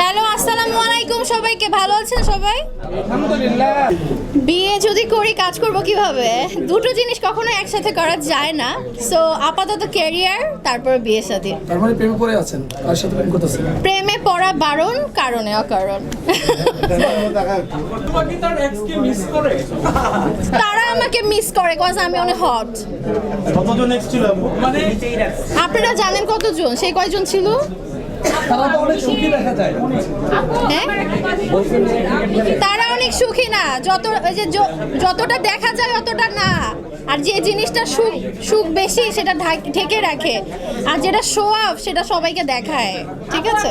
Hello আসসালামু আলাইকুম সবাইকে ভালো আছেন সবাই? আলহামদুলিল্লাহ। বিয়ে যদি করি কাজ করব কীভাবে? দুটো জিনিস কখনো একসাথে করা যায় না। সো আপাতত ক্যারিয়ার তারপর বিয়ে শাদী তার মানে প্রেমে পড়ে আছেন? কার সাথে প্রেম করতেছেন? প্রেমে পড়া বারণ কারণে অকারণ। তারা আমাকে মিস করে কজ আমি অনেক হট কতজন এক্স ছিল মানে আপনারা জানেন কতজন? সেই কয়জন ছিল? তারা অনেক সুখী হ্যাঁ? তারা অনেক সুখী না, যত যে যতটা দেখা যায় অতটা না। আর যে জিনিসটা সুখ সুখ বেশি, সেটা ঢাক- রাখে। আর যেটা শো অফ সেটা সবাইকে দেখায়। ঠিক আছে?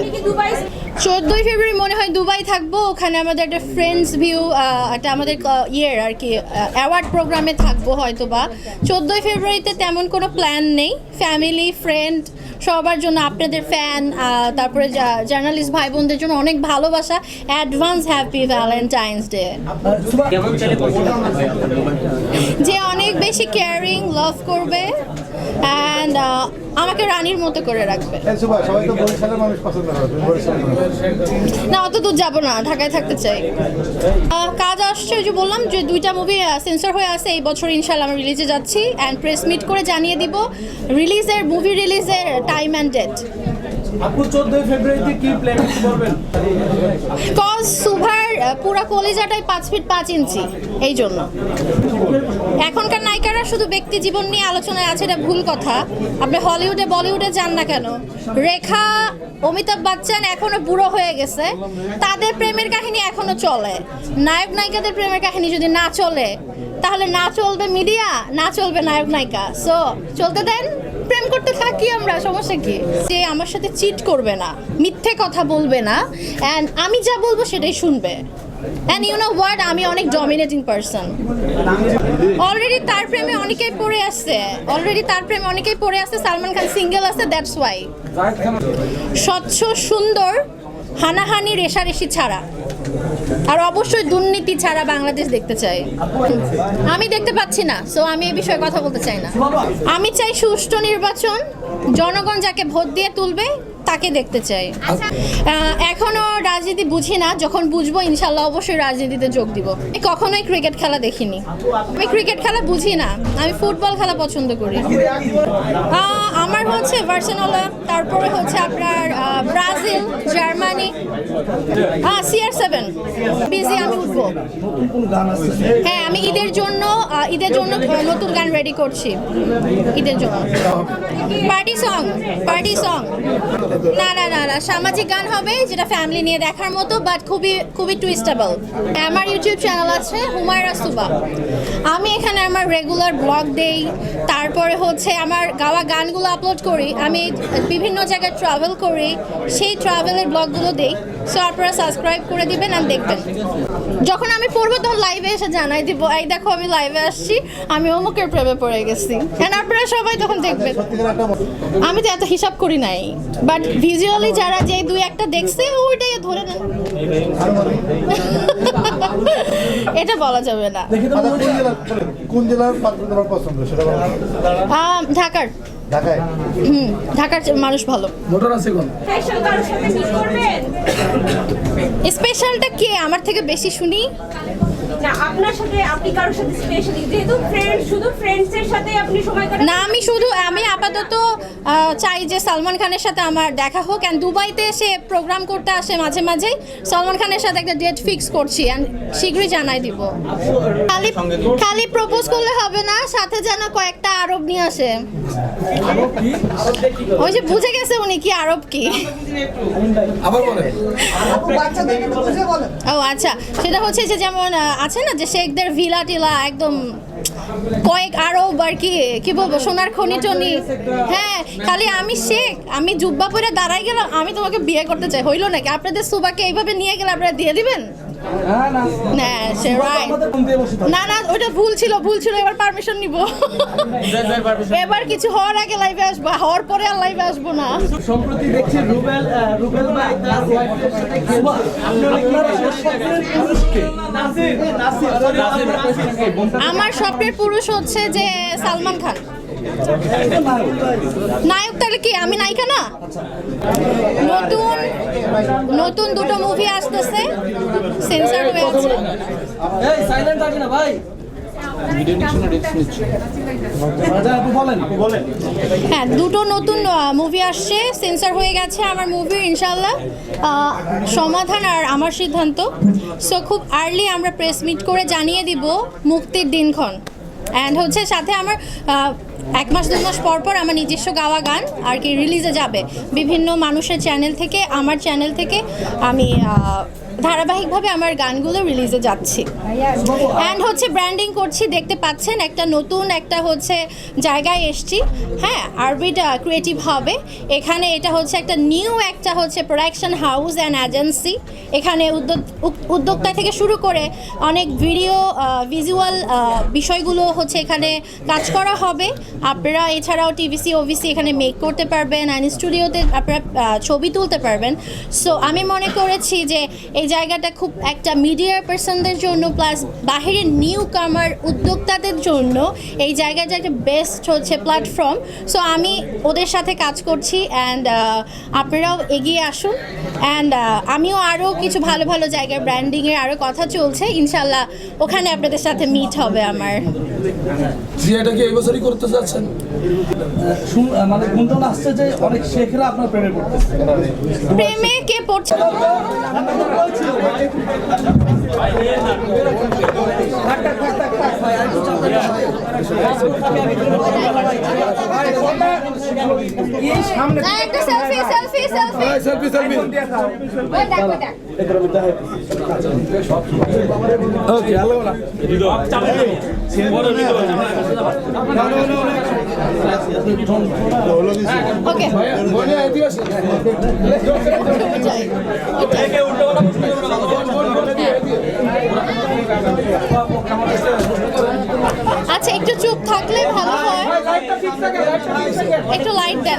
চোদ্দোই ফেব্রুয়ারি মনে হয় দুবাই থাকব। ওখানে আমাদের একটা ফ্রেন্ডস ভিউ একটা আমাদের ইয়ের আর কি অ্যাওয়ার্ড প্রোগ্রামে থাকব হয়তো বা চোদ্দোই ফেব্রুয়ারিতে তেমন কোনো প্ল্যান নেই। ফ্যামিলি ফ্রেন্ড সবার জন্য আপনাদের ফ্যান তারপরে জার্নালিস্ট ভাই বোনদের জন্য অনেক ভালোবাসা। অ্যাডভান্স হ্যাপি ভ্যালেন্টাইন্স ডে যে অনেক বেশি কেয়ারিং লাভ করবে। অ্যান্ড আমাকে রানীর মতো করে রাখবে। না অত দূর যাব না ঢাকায় থাকতে চাই। কাজ আসছে ওই যে বললাম যে দুইটা মুভি সেন্সর হয়ে আছে এই বছর ইনশাল্লাহ আমরা রিলিজে যাচ্ছি। অ্যান্ড প্রেস মিট করে জানিয়ে দিব রিলিজের মুভি রিলিজের টাইম অ্যান্ড ডেট আপু চোদ্দই ফেব্রুয়ারিতে কি প্ল্যান করবেন কজ সুভার পুরা কলিজাটাই পাঁচ ফিট পাঁচ ইঞ্চি, এই জন্য। এখনকার নায়িকারা শুধু ব্যক্তি জীবন নিয়ে আলোচনায় আছে, এটা ভুল কথা। আপনি হলিউডে, বলিউডে যান না কেন? রেখা, অমিতাভ বচ্চন এখনও বুড়ো হয়ে গেছে। তাদের প্রেমের কাহিনী এখনও চলে। নায়ক নায়িকাদের প্রেমের কাহিনী যদি না চলে, তাহলে না চলবে মিডিয়া, না চলবে নায়ক নায়িকা। সো চলতে দেন। প্রেম করতে থাকি আমরা, সমস্যা কি? যে আমার সাথে চিট করবে না, মিথ্যে কথা বলবে না অ্যান্ড আমি যা বলব সেটাই শুনবে। অ্যান্ড ইউ নো ওয়ার্ড আমি অনেক ডমিনেটিং পারসন অলরেডি তার প্রেমে অনেকেই পড়ে আসছে অলরেডি তার প্রেমে অনেকেই পড়ে আসছে সালমান খান সিঙ্গেল আছে দ্যাটস ওয়াই স্বচ্ছ, সুন্দর হানাহানি রেশারেশি ছাড়া। আর অবশ্যই দুর্নীতি ছাড়া বাংলাদেশ দেখতে চাই। আমি দেখতে পাচ্ছি না সো আমি এ বিষয়ে কথা বলতে চাই না। আমি চাই সুষ্ঠু নির্বাচন জনগণ যাকে ভোট দিয়ে তুলবে তাকে দেখতে চাই। আহ, এখনও রাজনীতি বুঝি না যখন বুঝব ইনশাল্লাহ অবশ্যই রাজনীতিতে যোগ দিব। আমি কখনোই ক্রিকেট খেলা দেখিনি। আমি ক্রিকেট খেলা বুঝি না আমি ফুটবল খেলা পছন্দ করি। আমার হচ্ছে বার্সেলোনা তারপরে হচ্ছে আপনার ব্রাজিল জার্মানি? হ্যাঁ সিআর সেভেন বিজি, আমি উঠবো। হ্যাঁ আমি ঈদের জন্য ঈদের জন্য নতুন গান রেডি করছি। ঈদের জন্য। পার্টি সং পার্টি সং না না না না, সামাজিক গান হবে যেটা ফ্যামিলি নিয়ে দেখার মতো বাট খুবই খুবই টুইস্টেবল আমার ইউটিউব চ্যানেল আছে হুমায়রা সুবা আমি এখানে আমার রেগুলার ব্লগ দেই, তারপরে হচ্ছে আমার গাওয়া গানগুলো আপলোড করি। আমি বিভিন্ন জায়গায় ট্রাভেল করি, সেই ট্রাভেলের ব্লগগুলো দেই। সো আপনারা সাবস্ক্রাইব করে দিবেন আর দেখবেন। যখন আমি পড়ব তখন লাইভে এসে জানাই দিব এই দেখো আমি লাইভে আসছি আমি অমুকের প্রেমে পড়ে গেছি। And আপনারা সবাই তখন দেখবেন। আমি তো এত হিসাব করি নাই। বাট ভিজুয়ালি যারা যে দুই একটা দেখছে ওইটাই ধরে নেন। এটা বলা যাবে না। কোন জেলার ঢাকার। ঢাকায়? হুম ঢাকার মানুষ ভালো। মোটর আছে কোন? স্পেশালটা কে? আমার থেকে বেশি শুনি। না আপনার সাথে আপনি কারোর সাথে স্পেশালি যেহেতু ফ্রেন্ড শুধু ফ্রেন্ডস সাথে আপনি সময় কাটান না আমি শুধু আমি আপাতত চাই যে সালমান খানের সাথে আমার দেখা হোক। অ্যান্ড দুবাইতে সে প্রোগ্রাম করতে আসে মাঝে মাঝেই। সালমান খানের সাথে একটা ডেট ফিক্স করছি অ্যান্ড শীঘ্রই জানাই দিব। খালি খালি প্রপোজ করলে হবে না সাথে যেন কয়েকটা আরব নিয়ে আসে। ওই যে বুঝে গেছে উনি কি আরব কি। আবার বলে ও আচ্ছা। সেটা হচ্ছে যে যেমন আছে না যে শেখদের ভিলা টিলা একদম কয়েক আরও বার কি কি বলব, সোনার খনি টনি। হ্যাঁ খালি আমি শেখ, আমি জুব্বা পরে দাঁড়াই গেলাম, আমি তোমাকে বিয়ে করতে চাই। হইল নাকি? আপনাদের সুবাকে এইভাবে নিয়ে গেলে আপনারা দিয়ে দিবেন? না। না না ওটা ভুল ছিল ভুল ছিল এবার পারমিশন নিব। এবার কিছু হওয়ার আগে লাইভে আসব হওয়ার পরে আর লাইভে আসব না। সম্প্রতি দেখছি রুবেল রুবেল ভাই তার ওয়াইফের সাথে আমার স্বপ্নের পুরুষ হচ্ছে যে সালমান খান। নায়ক তাহলে কি আমি নায়িকা না? নতুন নতুন দুটো মুভি আসতেছে সেন্সার হয়ে আছে। এই সাইলেন্ট থাকি না ভাই। আচ্ছা হ্যাঁ দুটো নতুন মুভি আসছে সেন্সার হয়ে গেছে আমার মুভি ইনশাল্লাহ সমাধান আর আমার সিদ্ধান্ত। সো খুব আর্লি আমরা প্রেস মিট করে জানিয়ে দিব মুক্তির দিনক্ষণ। অ্যান্ড হচ্ছে সাথে আমার এক মাস দু মাস পর পর আমার নিজস্ব গাওয়া গান আর কি রিলিজে যাবে। বিভিন্ন মানুষের চ্যানেল থেকে, আমার চ্যানেল থেকে আমি ধারাবাহিকভাবে আমার গানগুলো রিলিজে যাচ্ছি। অ্যান্ড হচ্ছে ব্র্যান্ডিং করছি, দেখতে পাচ্ছেন একটা নতুন একটা হচ্ছে জায়গায় এসছি। হ্যাঁ আরবিট ক্রিয়েটিভ হবে। এখানে এটা হচ্ছে একটা নিউ একটা হচ্ছে প্রোডাকশন হাউস অ্যান্ড এজেন্সি এখানে উদ্যোক্তা থেকে শুরু করে অনেক ভিডিও ভিজুয়াল বিষয়গুলো হচ্ছে এখানে কাজ করা হবে। আপনারা এছাড়াও টিভিসি ওভিসি এখানে মেক করতে পারবেন অ্যান্ড স্টুডিওতে আপনারা ছবি তুলতে পারবেন। সো আমি মনে করেছি যে এই জায়গাটা খুব একটা মিডিয়া পার্সনদের জন্য প্লাস বাহিরের নিউ কামার উদ্যোক্তাদের জন্য এই জায়গাটা একটা বেস্ট হচ্ছে প্ল্যাটফর্ম সো আমি ওদের সাথে কাজ করছি অ্যান্ড আপনারাও এগিয়ে আসুন। অ্যান্ড আমিও আরও কিছু ভালো ভালো জায়গায় ব্র্যান্ডিংয়ের আরও কথা চলছে ইনশাল্লাহ ওখানে আপনাদের সাথে মিট হবে আমার জি এটা কি এই বছরই করতে চাচ্ছেন শুন- মানে গুঞ্জন আসছে যে অনেক শেখরা আপনার প্রেমে পড়তেছে প্রেমে কে পড়ছে হ্যাঁ, একটা সেলফি ওকে হ্যালো না ওকে বনে আইতে আসে আচ্ছা একটু চুপ থাকলে ভালো হয় একটু লাইট দেন লাইট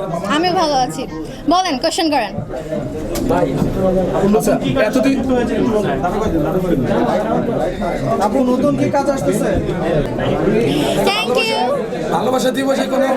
আমি ভালো আছি। বলেন কোশ্চেন করেন। আচ্ছা, আপু নতুন ভালোবাসা দিবসে কোনো